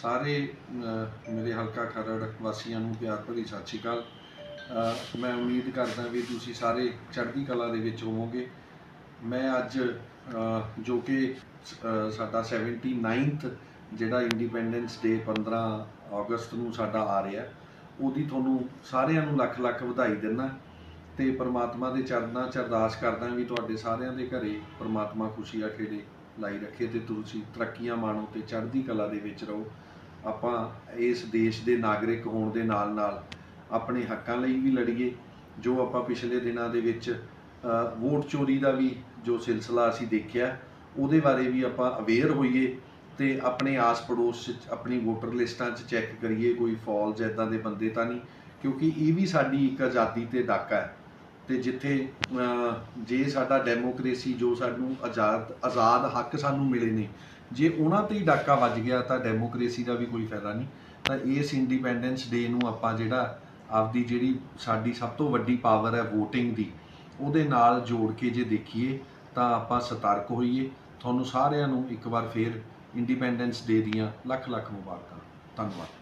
ਸਾਰੇ ਮੇਰੇ ਹਲਕਾ ਖਰੜ ਵਾਸੀਆਂ ਨੂੰ ਪਿਆਰ ਭਰੀ ਸਤਿ ਸ਼੍ਰੀ ਅਕਾਲ। ਮੈਂ ਉਮੀਦ ਕਰਦਾ ਵੀ ਤੁਸੀਂ ਸਾਰੇ ਚੜ੍ਹਦੀ ਕਲਾ ਦੇ ਵਿੱਚ ਹੋਵੋਗੇ। ਮੈਂ ਅੱਜ ਜੋ ਕਿ ਅਹ, ਸਾਡਾ 79th ਜਿਹੜਾ ਇੰਡੀਪੈਂਡੈਂਸ ਡੇ 15 ਅਗਸਤ ਨੂੰ ਸਾਡਾ ਆ ਰਿਹਾ ਉਹਦੀ ਤੁਹਾਨੂੰ ਸਾਰਿਆਂ ਨੂੰ ਲੱਖ ਲੱਖ ਵਧਾਈ ਦਿੰਦਾ। ਤੇ ਪ੍ਰਮਾਤਮਾ ਦੇ ਚਰਨਾਂ 'ਚ ਅਰਦਾਸ ਕਰਦਾ ਵੀ ਤੁਹਾਡੇ ਸਾਰਿਆਂ ਦੇ ਘਰੇ ਪ੍ਰਮਾਤਮਾ ਖੁਸ਼ੀਆਂ ਖੇੜੇ ਲਾਈ ਰੱਖੇ ਤੇ ਤੁਸੀਂ ਤਰੱਕੀਆਂ ਮਾਣੋ ਤੇ ਚੜ੍ਹਦੀ ਕਲਾ ਦੇ ਵਿੱਚ ਰਹੋ। ਆਪਾਂ ਇਸ ਦੇਸ਼ ਦੇ ਨਾਗਰਿਕ ਹੋਣ ਦੇ ਨਾਲ ਨਾਲ ਆਪਣੇ ਹੱਕਾਂ ਲਈ ਵੀ ਲੜੀਏ, ਜੋ ਆਪਾਂ ਪਿਛਲੇ ਦਿਨਾਂ ਦੇ ਵਿੱਚ ਵੋਟ ਚੋਰੀ ਦਾ ਵੀ ਜੋ ਸਿਲਸਿਲਾ ਅਸੀਂ ਦੇਖਿਆ, ਉਹਦੇ ਬਾਰੇ ਵੀ ਆਪਾਂ ਅਵੇਅਰ ਹੋਈਏ ਤੇ ਆਪਣੇ ਆਸ ਪੜੋਸ 'ਚ, ਆਪਣੀ ਵੋਟਰ ਲਿਸਟਾਂ 'ਚ ਚੈੱਕ ਕਰੀਏ, ਕੋਈ ਫਾਲਸ ਇਦਾਂ ਦੇ ਬੰਦੇ ਤਾਂ ਨਹੀਂ, ਕਿਉਂਕਿ ਇਹ ਵੀ ਸਾਡੀ ਇੱਕ ਆਜ਼ਾਦੀ ਤੇ ਡਾਕਾ ਹੈ। ਤੇ ਜਿੱਥੇ ਜੇ ਸਾਡਾ ਡੈਮੋਕ੍ਰੇਸੀ ਜੋ ਸਾਨੂੰ ਆਜ਼ਾਦ ਆਜ਼ਾਦ ਹੱਕ ਸਾਨੂੰ ਮਿਲੇ ਨੇ, ਜੇ ਉਹਨਾਂ ਤੇ ਹੀ ਡਾਕਾ ਵੱਜ ਗਿਆ ਤਾਂ ਡੈਮੋਕ੍ਰੇਸੀ ਦਾ ਵੀ ਕੋਈ ਫਾਇਦਾ ਨਹੀਂ। ਤਾਂ ਇਸ ਇੰਡੀਪੈਂਡੈਂਸ ਡੇ ਨੂੰ ਆਪਾਂ ਜਿਹੜਾ ਆਪਦੀ ਜਿਹੜੀ ਸਾਡੀ ਸਭ ਤੋਂ ਵੱਡੀ ਪਾਵਰ ਹੈ VOTING ਦੀ, ਉਹਦੇ ਨਾਲ ਜੋੜ ਕੇ ਜੇ ਦੇਖੀਏ ਤਾਂ ਆਪਾਂ ਸਤਰਕ ਹੋਈਏ। ਤੁਹਾਨੂੰ ਸਾਰਿਆਂ ਨੂੰ ਇੱਕ ਵਾਰ ਫੇਰ ਇੰਡੀਪੈਂਡੈਂਸ ਡੇ ਦੀਆਂ ਲੱਖ ਲੱਖ ਮੁਬਾਰਕਾਂ। ਧੰਨਵਾਦ।